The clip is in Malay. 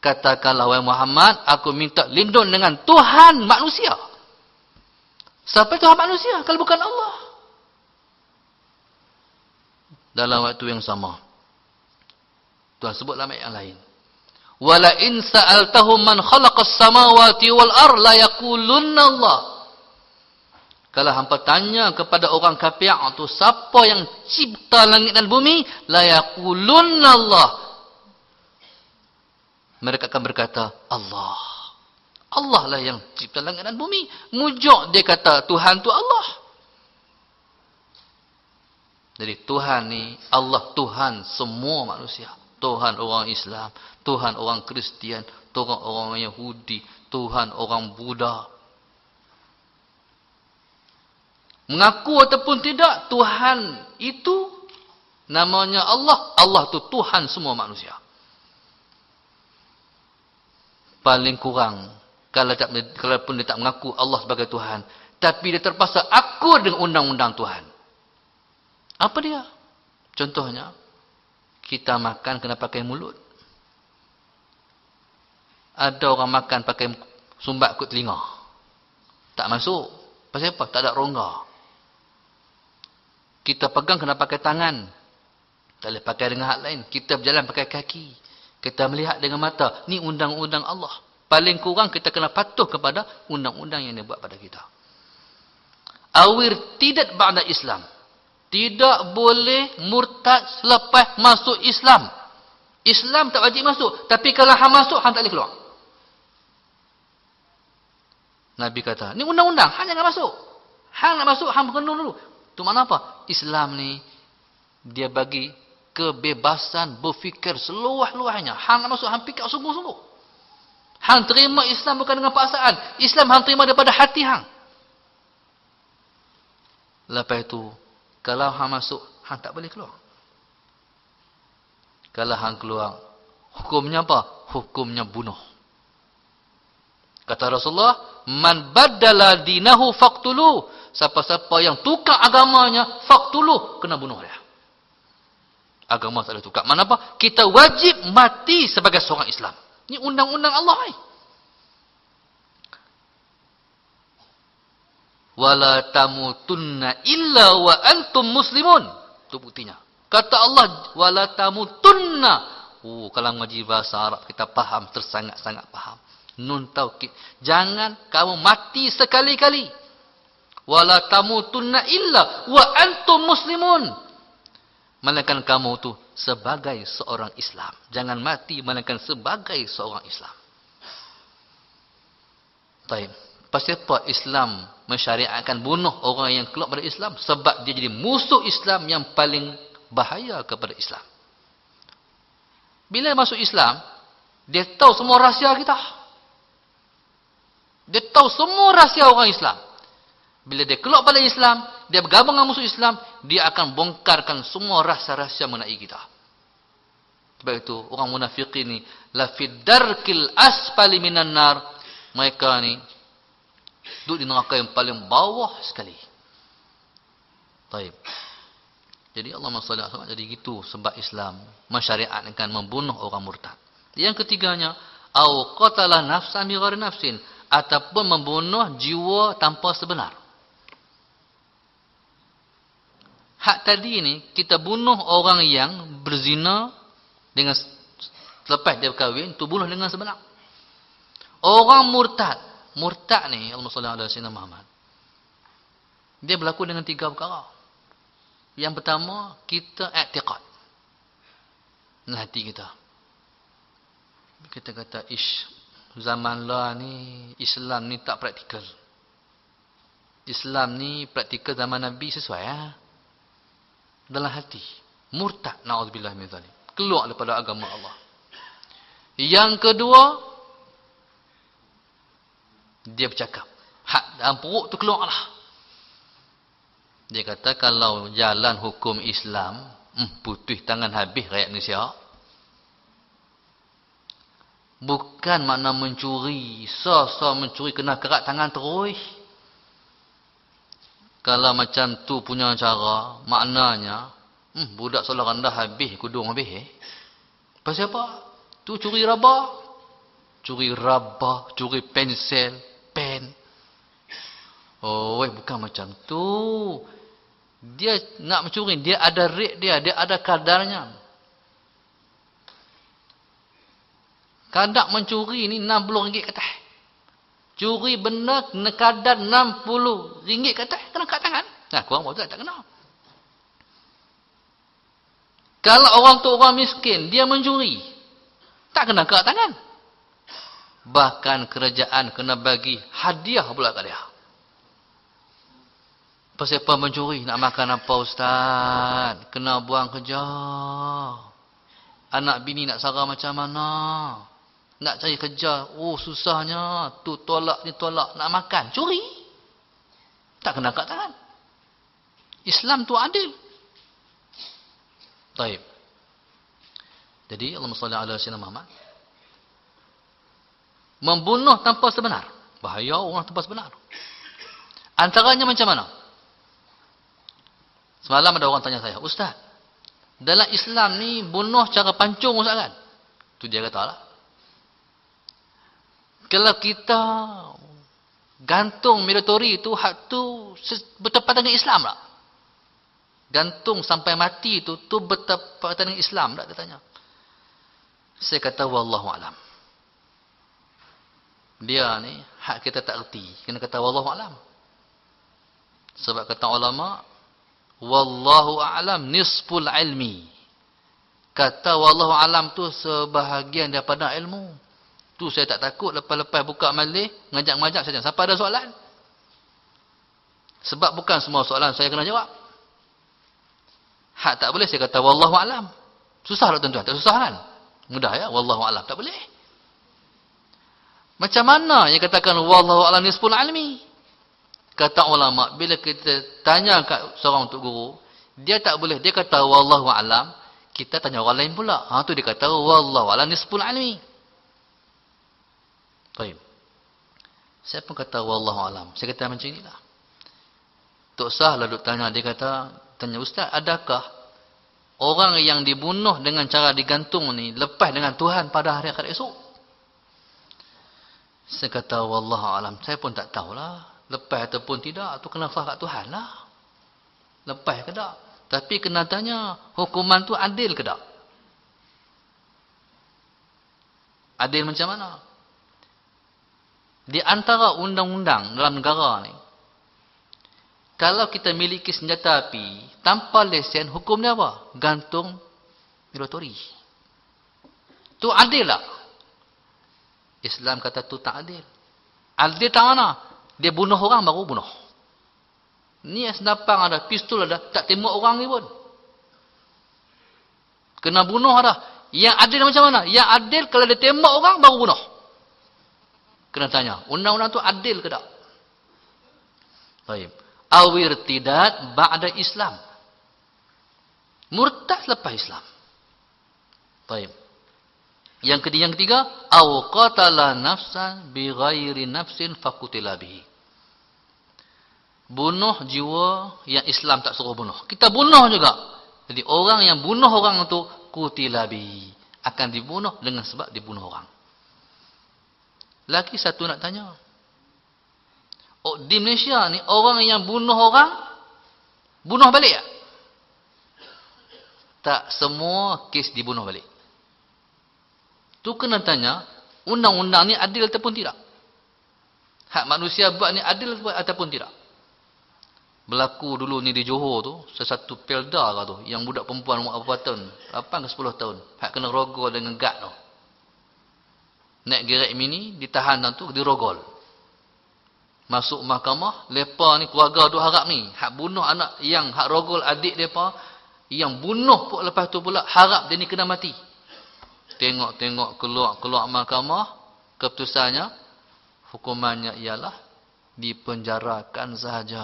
Katakanlah wahai Muhammad, aku minta lindung dengan Tuhan manusia. Siapa Tuhan manusia kalau bukan Allah? Dalam waktu yang sama. Tuhan sebut ayat yang lain. Wala in sa'altahum man khalaqas samawati wal ar la yaqulunna Allah. Kalau hampa tanya kepada orang kafir itu siapa yang cipta langit dan bumi, la yaqulunna Allah mereka akan berkata Allah. Allah lah yang cipta langit dan bumi. Mujuk dia kata Tuhan tu Allah. Jadi Tuhan ni Allah Tuhan semua manusia. Tuhan orang Islam Tuhan orang Kristian Tuhan orang Yahudi Tuhan orang Buddha. Mengaku ataupun tidak Tuhan itu namanya Allah. Allah tu Tuhan semua manusia paling kurang. Kalau tak kalau pun dia tak mengaku Allah sebagai Tuhan. Tapi dia terpaksa akur dengan undang-undang Tuhan. Apa dia? Contohnya kita makan kena pakai mulut. Ada orang makan pakai sumbat kot telinga. Tak masuk. Pasal apa? Tak ada rongga. Kita pegang kena pakai tangan. Tak boleh pakai dengan hak lain. Kita berjalan pakai kaki kita melihat dengan mata, ni undang-undang Allah. Paling kurang kita kena patuh kepada undang-undang yang dia buat pada kita. Awir tidak ba'da Islam. Tidak boleh murtad selepas masuk Islam. Islam tak wajib masuk. Tapi kalau hang masuk, hang tak boleh keluar. Nabi kata, ni undang-undang, hang jangan masuk. Hang nak masuk, hang berkenung dulu. Itu mana apa? Islam ni, dia bagi kebebasan berfikir seluah-luahnya. Hang nak masuk, hang fikir sungguh-sungguh. Hang terima Islam bukan dengan paksaan. Islam hang terima daripada hati hang. Lepas itu, kalau hang masuk, hang tak boleh keluar. Kalau hang keluar, hukumnya apa? Hukumnya bunuh. Kata Rasulullah, Man baddala dinahu faqtulu. Siapa-siapa yang tukar agamanya, faqtulu. Kena bunuh dia agama tak ada tukar. Mana apa? Kita wajib mati sebagai seorang Islam. Ini undang-undang Allah. Hai. Wala tamutunna illa wa antum muslimun. Itu buktinya. Kata Allah, wala tamutunna. Oh, kalau ngaji bahasa Arab, kita faham, tersangat-sangat faham. Nun taukid. Jangan kamu mati sekali-kali. Wala tamutunna illa wa antum muslimun. Melainkan kamu tu sebagai seorang Islam. Jangan mati melainkan sebagai seorang Islam. Baik. Pasti apa Islam mensyariatkan bunuh orang yang keluar dari Islam? Sebab dia jadi musuh Islam yang paling bahaya kepada Islam. Bila masuk Islam, dia tahu semua rahsia kita. Dia tahu semua rahsia orang Islam. Bila dia keluar pada Islam, dia bergabung dengan musuh Islam, dia akan bongkarkan semua rahsia-rahsia mengenai kita. Sebab itu, orang munafik ini, la fidarkil asfali minan nar, mereka ni, duduk di neraka yang paling bawah sekali. Taib. Jadi Allah SWT jadi gitu sebab Islam akan membunuh orang murtad. Yang ketiganya, au qatala nafsan bi nafsin ataupun membunuh jiwa tanpa sebenar. Hak tadi ni kita bunuh orang yang berzina dengan lepas dia berkahwin tu bunuh dengan sebenar. Orang murtad murtad ni Allah sallallahu alaihi wasallam Muhammad dia berlaku dengan tiga perkara. Yang pertama kita i'tiqad. Dalam hati kita. Kita kata ish zaman lah ni Islam ni tak praktikal. Islam ni praktikal zaman Nabi sesuai ya? Dalam hati. Murtad naudzubillah min zalim keluar daripada agama Allah. Yang kedua dia bercakap. Hak dalam perut tu keluarlah. Dia kata kalau jalan hukum Islam hmm, putih tangan habis rakyat Malaysia. Bukan makna mencuri. So-so mencuri kena kerat tangan terus kalau macam tu punya cara, maknanya, hmm, budak seolah rendah habis, kudung habis. Eh? Pasal apa? Tu curi raba. curi rubber, curi pensel, pen. Oh, bukan macam tu. Dia nak mencuri, dia ada rate dia, dia ada kadarnya. Kadar mencuri ni RM60 ke atas. Curi benda kena kadar RM60 ke atas, kena kat tangan. Nah, kurang buat tak kena. Kalau orang tu orang miskin, dia mencuri. Tak kena kat tangan. Bahkan kerajaan kena bagi hadiah pula kat dia. Siapa mencuri nak makan apa ustaz? Kena buang kerja. Anak bini nak sarah macam mana? Nak cari kerja. Oh susahnya. Tu tolak ni tolak. Nak makan. Curi. Tak kena kat tangan. Islam tu adil. Taib. Jadi Allah salli ala sayyidina Muhammad membunuh tanpa sebenar. Bahaya orang tanpa sebenar. Antaranya macam mana? Semalam ada orang tanya saya, Ustaz, dalam Islam ni bunuh cara pancung Ustaz kan? Tu dia kata lah. Kalau kita gantung military tu, hak tu bertepatan dengan Islam tak? Gantung sampai mati tu, tu bertepatan dengan Islam tak? Dia tanya. Saya kata, Wallahu'alam. Dia ni, hak kita tak erti. Kena kata, Wallahu'alam. Sebab kata ulama, Wallahu a'lam nisful ilmi. Kata wallahu a'lam tu sebahagian daripada ilmu. Tu saya tak takut lepas-lepas buka malih, ngajak-ngajak saja. Siapa ada soalan? Sebab bukan semua soalan saya kena jawab. Hak tak boleh saya kata wallahu a'lam. Susah tak tuan-tuan? Tak susah kan? Mudah ya? Wallahu a'lam. Tak boleh. Macam mana yang katakan wallahu a'lam nisful ilmi? Kata ulama, bila kita tanya kat seorang untuk guru, dia tak boleh. Dia kata, Wallahu alam. Kita tanya orang lain pula. Ha, tu dia kata, Wallahu alam nisbul almi. Baik. Saya pun kata, Wallahu alam. Saya kata macam inilah. Tok Sah lalu tanya, dia kata, tanya Ustaz, adakah orang yang dibunuh dengan cara digantung ni, lepas dengan Tuhan pada hari akhir esok? Saya kata, Wallahu alam. Saya pun tak tahulah. Lepas ataupun tidak, itu kena faham kat Tuhan lah. Lepas ke tak? Tapi kena tanya, hukuman tu adil ke tak? Adil macam mana? Di antara undang-undang dalam negara ni, kalau kita miliki senjata api, tanpa lesen, hukum dia apa? Gantung military. Tu adil lah. Islam kata tu tak adil. Adil tak mana? Dia bunuh orang baru bunuh. Ni senapang ada, pistol ada, tak tembak orang ni pun. Kena bunuh ada. Yang adil macam mana? Yang adil kalau dia tembak orang baru bunuh. Kena tanya, undang-undang tu adil ke tak? Baik. Awir tidak ba'da Islam. Murtad lepas Islam. Baik. Yang ketiga, yang ketiga, aw qatala nafsan bi ghairi nafsin faqutila bihi bunuh jiwa yang Islam tak suruh bunuh. Kita bunuh juga. Jadi orang yang bunuh orang itu kutilabi akan dibunuh dengan sebab dibunuh orang. Lagi satu nak tanya. Oh, di Malaysia ni orang yang bunuh orang bunuh balik tak? Tak semua kes dibunuh balik. Tu kena tanya, undang-undang ni adil ataupun tidak? Hak manusia buat ni adil ataupun tidak? berlaku dulu ni di Johor tu sesatu pelda lah tu yang budak perempuan umur berapa tahun 8 ke 10 tahun hak kena rogol dengan gad tu naik gerek mini ditahan tu dirogol. Masuk mahkamah lepa ni keluarga tu harap ni. Hak bunuh anak yang hak rogol adik depa yang bunuh pun lepas tu pula harap dia ni kena mati. Tengok-tengok keluar-keluar mahkamah keputusannya hukumannya ialah dipenjarakan sahaja